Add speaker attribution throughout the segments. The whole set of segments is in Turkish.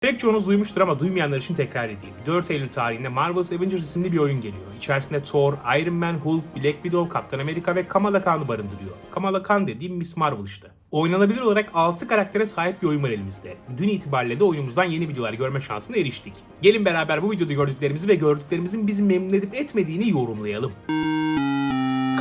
Speaker 1: Pek çoğunuz duymuştur ama duymayanlar için tekrar edeyim. 4 Eylül tarihinde Marvel's Avengers isimli bir oyun geliyor. İçerisinde Thor, Iron Man, Hulk, Black Widow, Kaptan Amerika ve Kamala Khan'ı barındırıyor. Kamala Khan dediğim Miss Marvel işte. Oynanabilir olarak 6 karaktere sahip bir oyun var elimizde. Dün itibariyle de oyunumuzdan yeni videolar görme şansına eriştik. Gelin beraber bu videoda gördüklerimizi ve gördüklerimizin bizi memnun edip etmediğini yorumlayalım.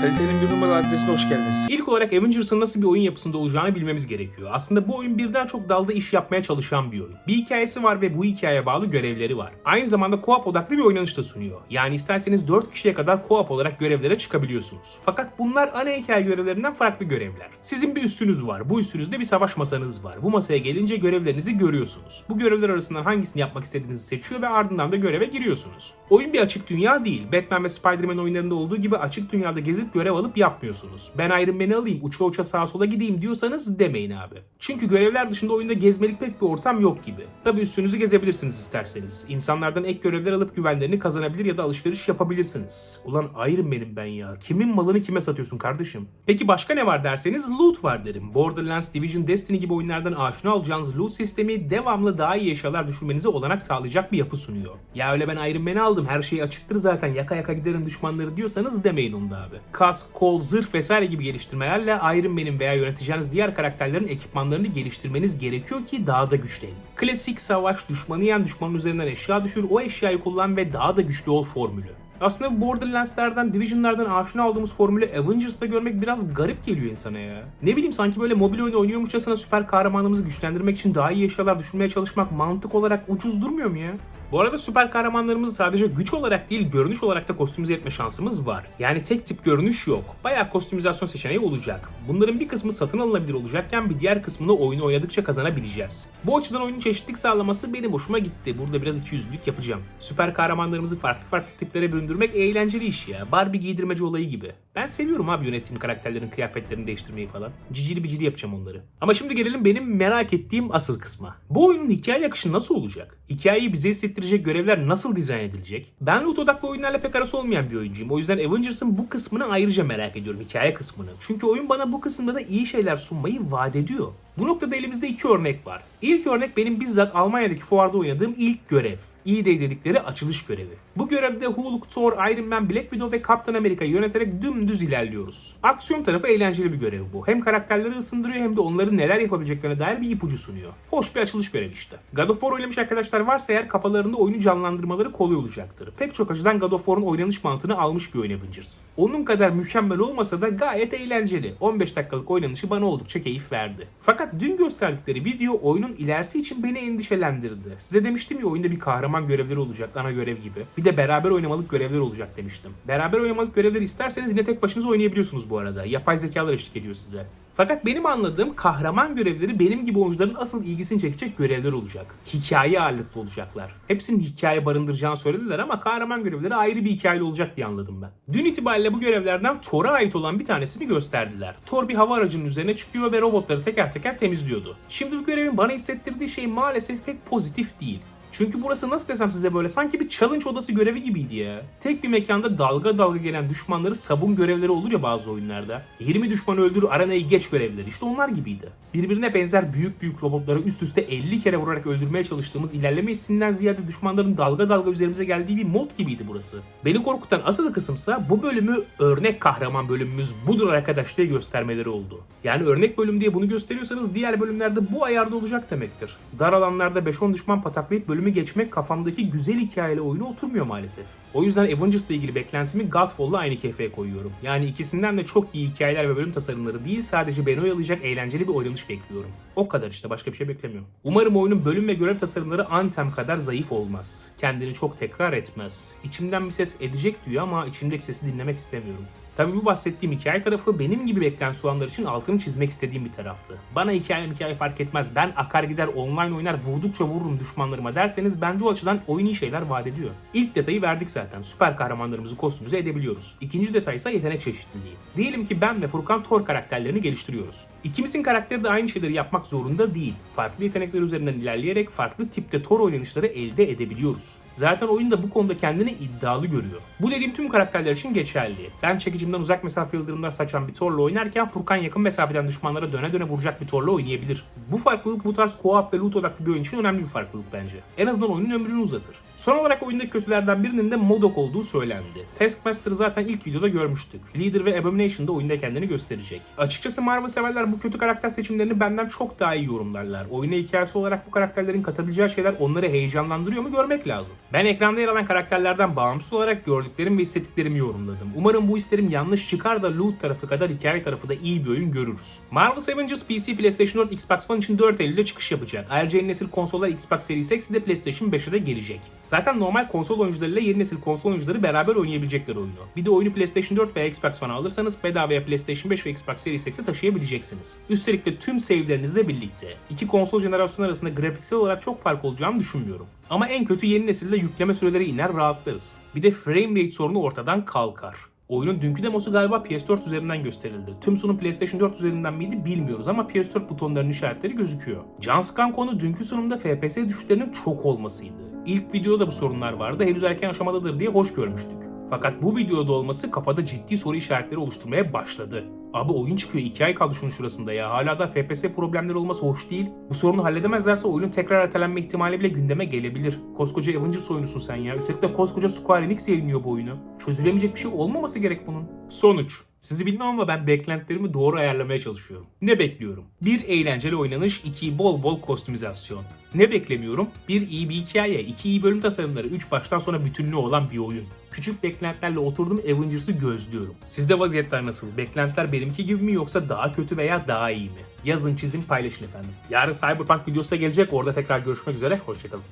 Speaker 2: Kalitenin bir numaralı adresine hoş geldiniz.
Speaker 1: İlk olarak Avengers'ın nasıl bir oyun yapısında olacağını bilmemiz gerekiyor. Aslında bu oyun birden çok dalda iş yapmaya çalışan bir oyun. Bir hikayesi var ve bu hikayeye bağlı görevleri var. Aynı zamanda co-op odaklı bir oynanış da sunuyor. Yani isterseniz 4 kişiye kadar co-op olarak görevlere çıkabiliyorsunuz. Fakat bunlar ana hikaye görevlerinden farklı görevler. Sizin bir üstünüz var. Bu üstünüzde bir savaş masanız var. Bu masaya gelince görevlerinizi görüyorsunuz. Bu görevler arasından hangisini yapmak istediğinizi seçiyor ve ardından da göreve giriyorsunuz. Oyun bir açık dünya değil. Batman ve Spider-Man oyunlarında olduğu gibi açık dünyada gezip görev alıp yapmıyorsunuz. Ben Iron Man'i alayım, uça uça sağa sola gideyim diyorsanız demeyin abi. Çünkü görevler dışında oyunda gezmelik pek bir ortam yok gibi. Tabi üstünüzü gezebilirsiniz isterseniz. İnsanlardan ek görevler alıp güvenlerini kazanabilir ya da alışveriş yapabilirsiniz. Ulan Iron Man'im ben ya. Kimin malını kime satıyorsun kardeşim? Peki başka ne var derseniz loot var derim. Borderlands, Division, Destiny gibi oyunlardan aşina olacağınız loot sistemi devamlı daha iyi eşyalar düşürmenize olanak sağlayacak bir yapı sunuyor. Ya öyle ben Iron Man'i aldım her şey açıktır zaten yaka yaka giderin düşmanları diyorsanız demeyin onu da abi. Kask, kol, zırh vesaire gibi geliştirmelerle Iron Man'in veya yöneteceğiniz diğer karakterlerin ekipmanlarını geliştirmeniz gerekiyor ki daha da güçlenin. Klasik savaş, düşmanı yen düşmanın üzerinden eşya düşür, o eşyayı kullan ve daha da güçlü ol formülü. Aslında Borderlands'lerden, Division'lardan aşina olduğumuz formülü Avengers'ta görmek biraz garip geliyor insana ya. Ne bileyim sanki böyle mobil oyun oynuyormuşçasına süper kahramanımızı güçlendirmek için daha iyi eşyalar düşünmeye çalışmak mantık olarak ucuz durmuyor mu ya? Bu arada süper kahramanlarımızı sadece güç olarak değil görünüş olarak da kostümize etme şansımız var. Yani tek tip görünüş yok. Bayağı kostümizasyon seçeneği olacak. Bunların bir kısmı satın alınabilir olacakken bir diğer kısmını oyunu oynadıkça kazanabileceğiz. Bu açıdan oyunun çeşitlilik sağlaması benim hoşuma gitti. Burada biraz ikiyüzlülük yapacağım. Süper kahramanlarımızı farklı farklı tiplere büründürmek eğlenceli iş ya. Barbie giydirmece olayı gibi. Ben seviyorum abi yönettiğim karakterlerin kıyafetlerini değiştirmeyi falan. Cicili bicili yapacağım onları. Ama şimdi gelelim benim merak ettiğim asıl kısma. Bu oyunun hikaye akışı nasıl olacak? Hikayeyi bize hissettirecek görevler nasıl dizayn edilecek? Ben loot odaklı oyunlarla pek arası olmayan bir oyuncuyum. O yüzden Avengers'ın bu kısmını ayrıca merak ediyorum. Hikaye kısmını. Çünkü oyun bana bu kısımda da iyi şeyler sunmayı vaat ediyor. Bu noktada elimizde iki örnek var. İlk örnek benim bizzat Almanya'daki fuarda oynadığım ilk görev. E-Day dedikleri açılış görevi. Bu görevde Hulk, Thor, Iron Man, Black Widow ve Kaptan Amerika'yı yöneterek dümdüz ilerliyoruz. Aksiyon tarafı eğlenceli bir görev bu. Hem karakterleri ısındırıyor hem de onların neler yapabileceklerine dair bir ipucu sunuyor. Hoş bir açılış görevi işte. God of War oynamış arkadaşlar varsa eğer kafalarında oyunu canlandırmaları kolay olacaktır. Pek çok açıdan God of War'un oynanış mantığını almış bir oyun Avengers. Onun kadar mükemmel olmasa da gayet eğlenceli. 15 dakikalık oynanışı bana oldukça keyif verdi. Fakat dün gösterdikleri video oyunun ilerisi için beni endişelendirdi. Size demiştim ya oyunda bir kahraman görevleri olacak ana görev gibi. Bir de beraber oynamalık görevler olacak demiştim. Beraber oynamalık görevleri isterseniz yine tek başınıza oynayabiliyorsunuz bu arada. Yapay zekalar eşlik ediyor size. Fakat benim anladığım kahraman görevleri benim gibi oyuncuların asıl ilgisini çekecek görevler olacak. Hikaye ağırlıklı olacaklar. Hepsinin hikaye barındıracağını söylediler ama kahraman görevleri ayrı bir hikayeli olacak diye anladım ben. Dün itibariyle bu görevlerden Thor'a ait olan bir tanesini gösterdiler. Thor bir hava aracının üzerine çıkıyor ve robotları teker teker temizliyordu. Şimdi bu görevin bana hissettirdiği şey maalesef pek pozitif değil. Çünkü burası nasıl desem size böyle sanki bir challenge odası görevi gibiydi ya. Tek bir mekanda dalga dalga gelen düşmanları savun görevleri olur ya bazı oyunlarda. 20 düşman öldür arenayı geç görevleri işte onlar gibiydi. Birbirine benzer büyük büyük robotları üst üste 50 kere vurarak öldürmeye çalıştığımız ilerleme hissinden ziyade düşmanların dalga dalga üzerimize geldiği bir mod gibiydi burası. Beni korkutan asıl kısımsa bu bölümü örnek kahraman bölümümüz budur arkadaş diye göstermeleri oldu. Yani örnek bölüm diye bunu gösteriyorsanız diğer bölümlerde bu ayarda olacak demektir. Dar alanlarda 5-10 düşman pataklayıp bölümü geçmek kafamdaki güzel hikayeli oyuna oturmuyor maalesef. O yüzden Avengers'la ilgili beklentimi Godfall'la aynı kefeye koyuyorum. Yani ikisinden de çok iyi hikayeler ve bölüm tasarımları değil sadece beni oyalayacak eğlenceli bir oynanış bekliyorum. O kadar işte başka bir şey beklemiyorum. Umarım oyunun bölüm ve görev tasarımları Anthem kadar zayıf olmaz. Kendini çok tekrar etmez. İçimden bir ses edecek diyor ama içimdeki sesi dinlemek istemiyorum. Tabii bu bahsettiğim hikaye tarafı benim gibi beklenti olanlar için altını çizmek istediğim bir taraftı. Bana hikaye hikaye fark etmez. Ben akar gider online oynar vurdukça vururum düşmanlarıma derseniz bence o açıdan oyun iyi şeyler vaat ediyor. İlk detayı verdik zaten. Süper kahramanlarımızı kostümize edebiliyoruz. İkinci detay ise yetenek çeşitliliği. Diyelim ki ben ve Furkan Thor karakterlerini geliştiriyoruz. İkimizin karakteri de aynı şeyleri yapmak zorunda değil. Farklı yetenekler üzerinden ilerleyerek farklı tipte Thor oynanışları elde edebiliyoruz. Zaten oyun da bu konuda kendini iddialı görüyor. Bu dediğim tüm karakterler için geçerli. Ben çekicimden uzak mesafe yıldırımlar saçan bir Thor'la oynarken Furkan yakın mesafeden düşmanlara döne döne vuracak bir Thor'la oynayabilir. Bu farklılık bu tarz co-op ve loot odaklı bir oyun için önemli bir farklılık bence. En azından oyunun ömrünü uzatır. Son olarak oyundaki kötülerden birinin de Modok olduğu söylendi. Taskmaster'ı zaten ilk videoda görmüştük. Leader ve Abomination da oyunda kendini gösterecek. Açıkçası Marvel severler bu kötü karakter seçimlerini benden çok daha iyi yorumlarlar. Oyuna hikayesi olarak bu karakterlerin katabileceği şeyler onları heyecanlandırıyor mu görmek lazım. Ben ekranda yer alan karakterlerden bağımsız olarak gördüklerim ve hissettiklerimi yorumladım. Umarım bu hislerim yanlış çıkar da loot tarafı kadar hikaye tarafı da iyi bir oyun görürüz. Marvel's Avengers PC, PlayStation 4, Xbox One için 4 Eylül'de çıkış yapacak. Ayrıca yeni nesil konsollar Xbox Series X de PlayStation 5'e de gelecek. Zaten normal konsol oyuncularıyla yeni nesil konsol oyuncuları beraber oynayabilecekler oyunu. Bir de oyunu PlayStation 4 veya Xbox One alırsanız bedavaya PlayStation 5 ve Xbox Series X'e taşıyabileceksiniz. Üstelik de tüm save'lerinizle birlikte. İki konsol jenerasyonu arasında grafiksel olarak çok fark olacağını düşünmüyorum. Ama en kötü yeni nesilde yükleme süreleri iner rahatlarız. Bir de frame rate sorunu ortadan kalkar. Oyunun dünkü demosu galiba PS4 üzerinden gösterildi. Tüm sunum PlayStation 4 üzerinden miydi bilmiyoruz ama PS4 butonlarının işaretleri gözüküyor. Can sıkan konu dünkü sunumda FPS düşüşlerinin çok olmasıydı. İlk videoda bu sorunlar vardı henüz erken aşamadadır diye hoş görmüştük. Fakat bu videoda olması kafada ciddi soru işaretleri oluşturmaya başladı. Abi oyun çıkıyor 2 ay kaldı şunun şurasında ya. Hala da FPS problemleri olması hoş değil. Bu sorunu halledemezlerse oyunun tekrar ertelenme ihtimali bile gündeme gelebilir. Koskoca Avengers oyunusun sen ya. Üstelik de koskoca Square Enix yayınlıyor bu oyunu. Çözülemeyecek bir şey olmaması gerek bunun. Sonuç. Sizi bilmem ama ben beklentilerimi doğru ayarlamaya çalışıyorum. Ne bekliyorum? Bir eğlenceli oynanış, iki bol bol kostümizasyon. Ne beklemiyorum? Bir iyi bir hikaye, iki iyi bölüm tasarımları, üç baştan sona bütünlüğü olan bir oyun. Küçük beklentilerle oturdum Avengers'ı gözlüyorum. Sizde vaziyetler nasıl? Beklentiler benimki gibi mi yoksa daha kötü veya daha iyi mi? Yazın çizin paylaşın efendim. Yarın Cyberpunk videosu da gelecek. Orada tekrar görüşmek üzere. Hoşçakalın.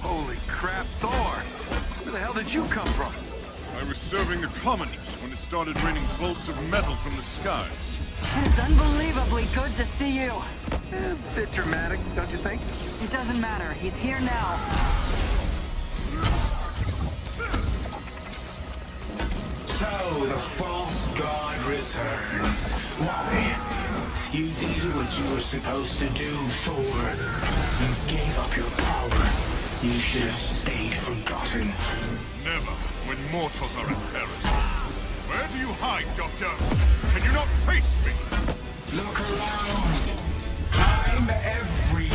Speaker 3: Holy crap, Thor! Where the hell did you come from?
Speaker 4: I was serving the commoners when it started raining bolts of metal from the skies.
Speaker 5: It's unbelievably good to see you.
Speaker 3: Eh, bit dramatic, don't you think?
Speaker 5: It doesn't matter. He's here now.
Speaker 6: So the false god returns. Why? You did what you were supposed to do, Thor. You gave up your power. You should have stayed forgotten.
Speaker 4: Never when mortals are at peril. Where do you hide, Doctor? Can you not face me?
Speaker 6: Look around. I'm everywhere.